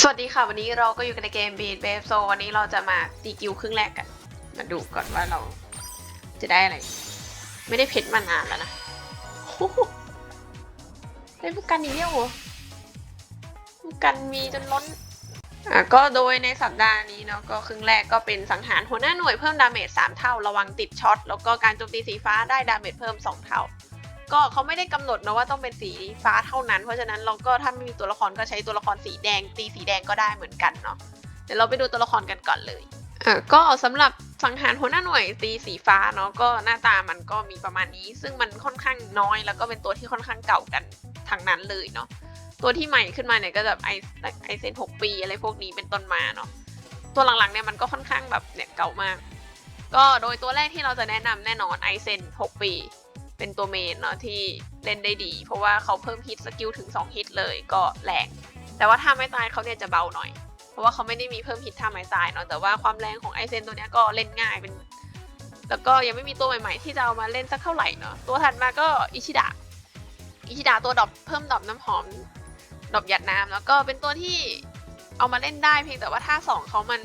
สวัสดีค่ะ วันนี้เราก็อยู่กันในเกม Beat b a b e โซวันนี้เราจะมาตีกิวครึ่งแรกกัน มาดูก่อนว่าเราจะได้อะไร ไม่ได้เพชรมานานแล้วนะได้ผู้กันอีกแล้วเหรอผู้กันมีจนล้น อะก็โดยในสัปดาห์นี้เนาะก็ครึ่งแรกก็เป็นสังหารหัวหน้าหน่วยเพิ่มดาเมจ3เท่า ระวังติดช็อต แล้วก็การโจมตีสีฟ้าได้ดาเมจเพิ่ม 2 เท่า ก็เขาไม่ได้กำหนดนะว่าต้องเป็นสีฟ้าเท่านั้น เพราะฉะนั้นเราก็ถ้าไม่มีตัวละครก็ใช้ตัวละครสีแดง ตีสีแดงก็ได้เหมือนกันเนาะเดี๋ยวเราไปดูตัวละครกันก่อนเลยอะก็สำหรับสังหารหัวหน้าหน่วยตีสีฟ้าเนาะก็หน้าตามันก็มีประมาณนี้ ซึ่งมันค่อนข้างน้อยแล้วก็เป็นตัวที่ค่อนข้างเก่ากันทางนั้นเลยเนาะตัวที่ใหม่ขึ้นมาเนี่ยก็แบบไอไอเซนหกปีอะไรพวกนี้เป็นต้นมาเนาะตัวหลังๆเนี่ยมันก็ค่อนข้างแบบเนี่ยเก่ามาก ก็โดยตัวแรกที่เราจะแนะนำแน่นอนไอเซน6ปี เป็นตัวเมนเนาะที่เล่นได้ดี เพราะว่าเขาเพิ่มฮิตสกิลถึง 2 ฮิตเลยก็แรงแต่ว่าท่าไม้ตายเขาเนี่ยจะเบาหน่อย เพราะว่าเขาไม่ได้มีเพิ่มฮิตท่าไม้ตายเนาะแต่ว่าความแรงของไอเซนตัวเนี้ยก็เล่นง่ายเป็น แล้วก็ยังไม่มีตัวใหม่ๆ ที่จะเอามาเล่นสักเท่าไหร่เนาะตัวถัดมาก็อิชิดะอิชิดะตัวดรอปเพิ่มดรอปน้ำหอมดรอปหยัดน้ำแล้วก็เป็นตัวที่เอามาเล่นได้เพียงแต่ว่าท่าสองเขามัน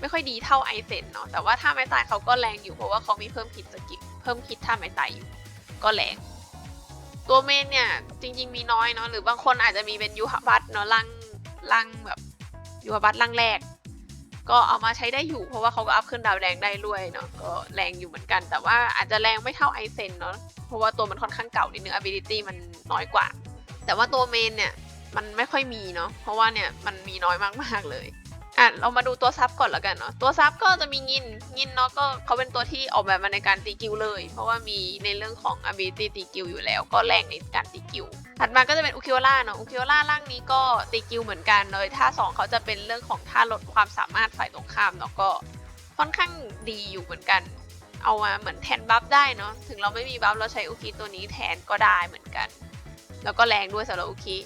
ไม่ค่อยดีเท่าไอเซนเนาะแต่ว่าท่าไม้ตายเขาก็แรงอยู่เพราะว่าเขามีเพิ่มฮิตสกิลเพิ่มฮิตท่าไม้ตายอยู่ ก็แรงตัวเมนเนี่ยจริง ๆ มีน้อยเนาะหรือบางคนอาจจะมีเป็นยูฮบัตเนาะลังลังแบบยูฮบัตลังแรก ก็เอามาใช้ได้อยู่เพราะว่าเขาก็อัพขึ้นดาวแดงได้ด้วยเนาะก็แรงอยู่เหมือนกัน แต่ว่าอาจจะแรงไม่เท่าไอเซนเนาะเพราะว่าตัวมันค่อนข้างเก่านิดนึง ability มันน้อยกว่า แต่ว่าตัวเมนเนี่ยมันไม่ค่อยมีเนาะเพราะว่าเนี่ยมันมีน้อยมากๆเลย อะเรามาดูตัวซับก่อนแล้วกันเนาะตัวซับก็จะมีงินงินเนาะก็เขาเป็นตัวที่ออกแบบมาในการตีกิวเลย เพราะว่ามีในเรื่องของ ability ตีกิวอยู่แล้ว ก็แรงในการตีกิวถัดมาก็จะเป็นอุคิโอล่าเนาะอุคิโอล่าร่างนี้ก็ตีกิวเหมือนกันเลยท่าสองเขาจะเป็นเรื่องของท่าลดความสามารถฝ่ายตรงข้ามเนาะก็ค่อนข้างดีอยู่เหมือนกัน เอามาเหมือนแทนบัฟได้เนาะถึงเราไม่มีบัฟเราใช้อุคิตัวนี้แทนก็ได้เหมือนกัน แล้วก็แรงด้วยสำหรับอุคิ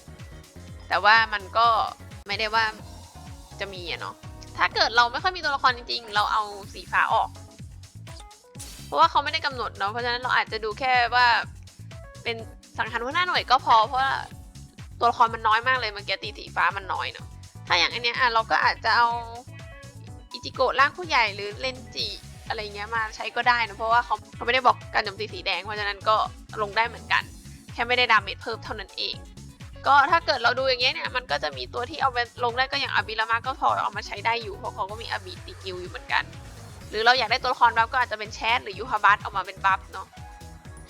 แต่ว่ามันก็ไม่ได้ว่า จะมีอะเนาะถ้าเกิดเราไม่ค่อยมีตัวละครจริงๆ เราเอาสีฟ้าออก เพราะว่าเขาไม่ได้กำหนดเนาะเพราะฉะนั้นเราอาจจะดูแค่ว่าเป็นสังหารหัวหน้าหน่วยก็พอ เพราะตัวละครมันน้อยมากเลยเมื่อกี้ตีสีฟ้ามันน้อยเนาะถ้าอย่างอันเนี้ยอะเราก็อาจจะเอาอิจิโกะร่างผู้ใหญ่หรือเลนจิอะไรเงี้ยมาใช้ก็ได้นะเพราะว่าเขาเขาไม่ได้บอกการโจมตีสีแดงเพราะฉะนั้นก็ลงได้เหมือนกัน แค่ไม่ได้ดาเมจเพิ่มเท่านั้นเอง ก็ถ้าเกิดเราดูอย่างเงี้ยเนี่ยมันก็จะมีตัวที่เอาไปลงได้ก็อย่างอาบิรามาก็พอเอามาใช้ได้อยู่เพราะเขาก็มีอาบิติกิลอยู่เหมือนกัน หรือเราอยากได้ตัวละครบัฟก็อาจจะเป็นแชทหรือยูฮาบัตเอามาเป็นบัฟเนาะ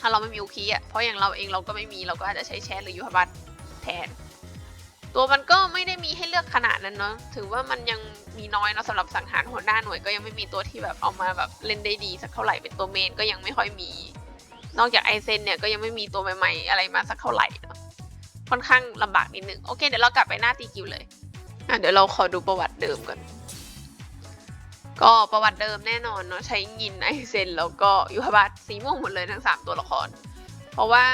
ถ้าเราไม่มีอุคีอะเพราะอย่างเราเองเราก็ไม่มีเราก็อาจจะใช้แชทหรือยูฮาบัตแทน ตัวมันก็ไม่ได้มีให้เลือกขนาดนั้นเนาะถือว่ามันยังมีน้อยเนาะสำหรับสังหารหัวหน้าหน่วยก็ยังไม่มีตัวที่แบบเอามาแบบเล่นได้ดีสักเท่าไหร่เป็นตัวเมนก็ยังไม่ค่อยมี นอกจากไอเซนเนี่ยก็ยังไม่มีตัวใหม่ๆอะไรมาสักเท่าไหร่เนาะ ค่อนข้างลำบากนิดนึงโอเคเดี๋ยวเรากลับไปหน้าตีกิวเลยอะเดี๋ยวเราขอดูประวัติเดิมก่อนก็ประวัติเดิมแน่นอนเนาะใช้ยินไอเซนแล้วก็ยูฮาบัตสีม่วงหมดเลยทั้ง 3 ตัวละคร เพราะว่า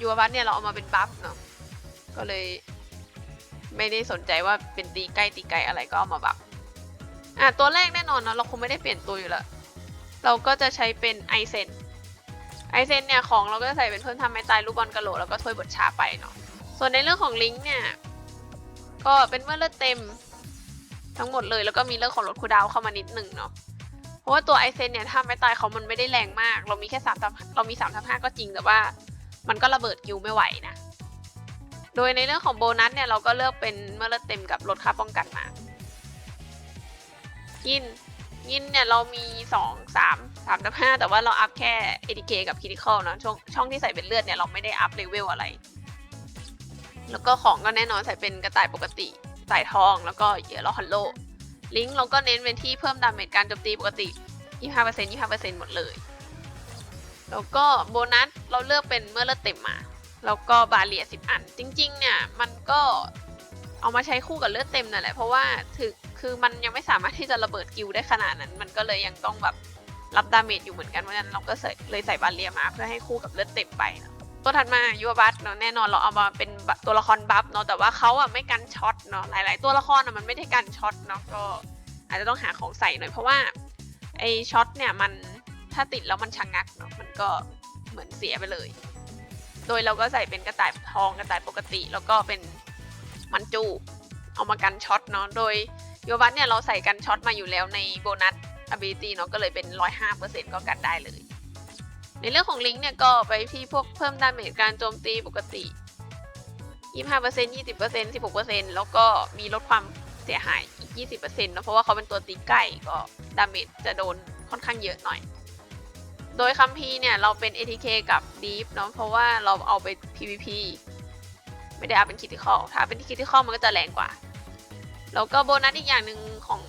ยูฮาบัตเนี่ยเราเอามาเป็นบัฟเนาะก็เลยไม่ได้สนใจว่าเป็นตีใกล้ตีไกลอะไรก็เอามาบัฟอะตัวแรกแน่นอนเนาะเราคงไม่ได้เปลี่ยนตัวอยู่ล้วเราก็จะใช้เป็นไอเซนไอเซนเนี่ยของเราก็จะใส่เป็นเพิ่มทำไม้ตายลูกบอลกระโหลกแล้วก็ถ้วยบทชาไปเนาะ ส่วนในเรื่องของลิงก์เนี่ย ก็เป็นเมื่อเลือดเต็ม ทั้งหมดเลยแล้วก็มีเรื่องของลดคูดาวเข้ามานิดหนึ่งเนาะเพราะว่าตัวไอเซนเนี่ยถ้าไม้ตายเขามันไม่ได้แรงมาก เรามีแค่สามเรามีสามทับห้าก็จริงแต่ว่า มันก็ระเบิดกิวไม่ไหวนะโดยในเรื่องของโบนัสเนี่ยเราก็เลือกเป็นเมื่อเลือดเต็มกับลดค่าป้องกันมา ยินยินเนี่ยเรามีสองสามสามกับห้าแต่ว่าเราอัพแค่ ADK กับ Critical เนะช่องช่องที่ใส่เป็นเลือดเนี่ยเราไม่ได้อัพเลเวลอะไร แล้วก็ของก็แน่นอนใส่เป็นกระต่ายปกติสายทองแล้วก็เยอะแล้วฮัลโลลิงก์เราก็เน้นเป็นที่เพิ่มดาเมจการโจมตีปกติ 25% 25%หมดเลย แล้วก็โบนัสเราเลือกเป็นเมื่อเลือดเต็มมา แล้วก็บาเลีย 10 อัน จริงๆ เนี่ย มันก็เอามาใช้คู่กับเลือดเต็มนั่นแหละ เพราะว่าถึงคือมันยังไม่สามารถที่จะระเบิดกิลได้ขนาดนั้น มันก็เลยยังต้องแบบรับดาเมจอยู่เหมือนกัน เพราะฉะนั้นเราก็เลยใส่บาเลียมาเพื่อให้คู่กับเลือดเต็มไปนะ ตัวถัดมายูบัตเนาะแน่นอนเราเอามาเป็นตัวละครบัฟเนาะแต่ว่าเขาอะไม่กันช็อตเนาะหลาย ๆ ตัวละครอะมันไม่ได้กันช็อตเนาะก็อาจจะต้องหาของใส่หน่อยเพราะว่าไอช็อตเนี่ยมันถ้าติดแล้วมันชะงงักเนาะมันก็เหมือนเสียไปเลย โดยเราก็ใส่เป็นกระต่ายทองกระต่ายปกติ แล้วก็เป็นมันจูเอามากันช็อตเนาะโดยโยบัสเนี่ยเราใส่กันช็อตมาอยู่แล้วในโบนัส ability เนาะก็เลยเป็น 105%ก็กันได้เลย ในเรื่องของลิงก์เนี่ยก็ไปที่พวกเพิ่มดาเมจการโจมตีปกติ 25% 20% 16%แล้วก็มีลดความเสียหายอีก 20%เนอะเพราะว่าเขาเป็นตัวตีใกล้ก็ดาเมจจะโดนค่อนข้างเยอะหน่อย โดยคัมพีเนี่ยเราเป็น ATK กับ Deep เนาะเพราะว่าเราเอาไป PVP ไม่ได้เอาเป็นคิติคอลถ้าเป็นคิติคอลมันก็จะแรงกว่า แล้วก็โบนัสอีกอย่างหนึ่งของ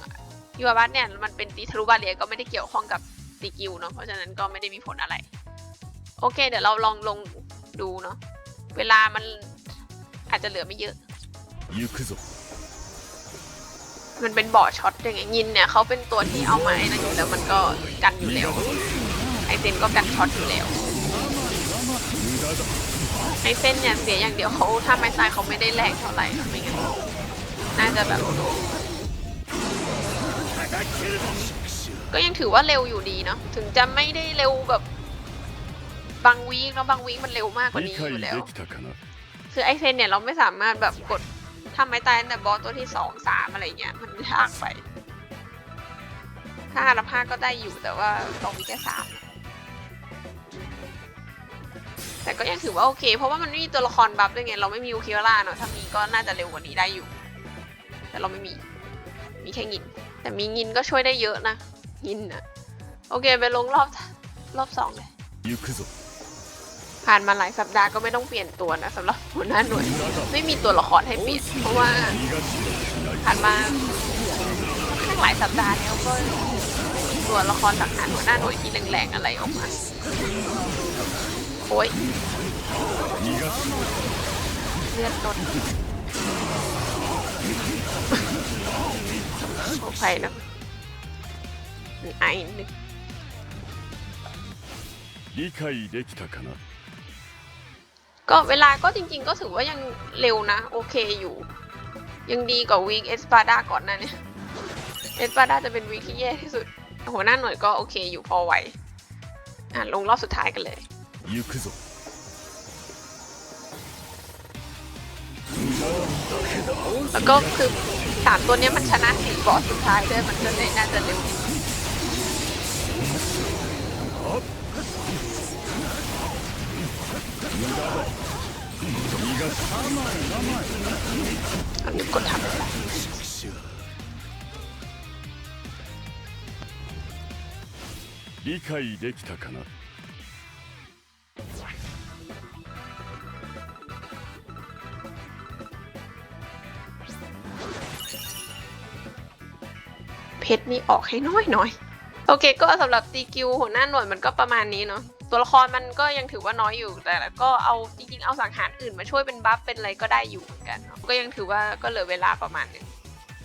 ยูบาบัสเนี่ยมันเป็นตีทะลุบาเรียก็ไม่ได้เกี่ยวข้องกับตีกิลเนาะเพราะฉะนั้นก็ไม่ได้มีผลอะไร โอเค เดี๋ยวเราลองลงดูเนาะ เวลามันอาจจะเหลือไม่เยอะ มันเป็นบ่อช็อตอย่างเงี้ยยินเนี่ยเขาเป็นตัวที่เอามาไอ้นั่นอยู่แล้วมันก็กันอยู่แล้ว ไอเซนก็กันช็อตอยู่แล้ว ไอเซนเนี่ยเสียอย่างเดียวเขาถ้าไม่ตายเขาไม่ได้แรงเท่าไหร่ไม่งั้นน่าจะแบบก็ยังถือว่าเร็วอยู่ดีเนาะถึงจะไม่ได้เร็วแบบ บางวีคแล้วบางวีคมันเร็วมากกว่านี้อยู่แล้ว คือไอเซนเนี่ยเราไม่สามารถแบบกดทำไม่ตายตั้งแต่บอสตัวที่สองสามอะไรเงี้ยมันยากไปห้าละห้าก็ได้อยู่แต่ว่าตรงมีแค่สามแต่ก็ยังถือว่าโอเค เพราะว่ามันไม่มีตัวละครบัฟด้วยไงเราไม่มีอูคิวล่าเนาะถ้ามีก็น่าจะเร็วกว่านี้ได้อยู่ แต่เราไม่มี มีแค่งิน แต่มีงินก็ช่วยได้เยอะนะงินอะโอเคไปลงรอบรอบสองเลย ผ่านมาหลายสัปดาห์ก็ไม่ต้องเปลี่ยนตัวนะสำหรับหัวหน้าหน่วย ไม่มีตัวละครให้เปลี่ยน เพราะว่า 逃がし ผ่านมาค่อนข้างหลายสัปดาห์แล้วก็ตัวละครสังหารหัวหน้าหน่วยที่แรงๆอะไรออกมา โอ้ย 逃がし เลือดลดขออภัยนะไอนึก 理解できたかな ก็เวลาก็จริงๆ ก็ถือว่ายังเร็วนะ โอเคอยู่ ยังดีกว่าวีคเอสปาดาก่อนน้านี่ยเอสปาดาจะเป็นวีคที่แย่ที่สุด หัวหน้าหน่วยก็โอเคอยู่พอไหว อะ ลงรอบสุดท้ายกันเลยแล้วก็คือสามตัวนี้มันชนะสี่บอสสุดท้ายด้วยมันก็เน่าจะเร็วที่ ดนึง 逃がし เอานิ้วกดทำไปละ 理解できたかな เพชรนี่ออกให้น้อยน้อยโอเค ก็สำหรับตีกิวหัวหน้าหน่วยมันก็ประมาณนี้เนาะ ตัวละครมันก็ยังถือว่าน้อยอยู่แต่ก็เอาจริงๆเอาสังหารอื่นมาช่วยเป็นบัฟเป็นอะไรก็ได้อยู่เหมือนกัน ก็ยังถือว่าก็เหลือเวลาประมาณหนึง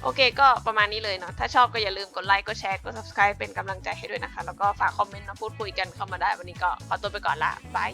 โอเคก็ประมาณนี้เลยเนาะ ถ้าชอบก็อย่าลืมกดไลค์กดแชร์กด subscribe เป็นกำลังใจให้ด้วยนะคะ แล้วก็ฝากคอมเมนต์มาพูดคุยกันเข้ามาได้วันนี้ก็ขอตัวไปก่อนละบาย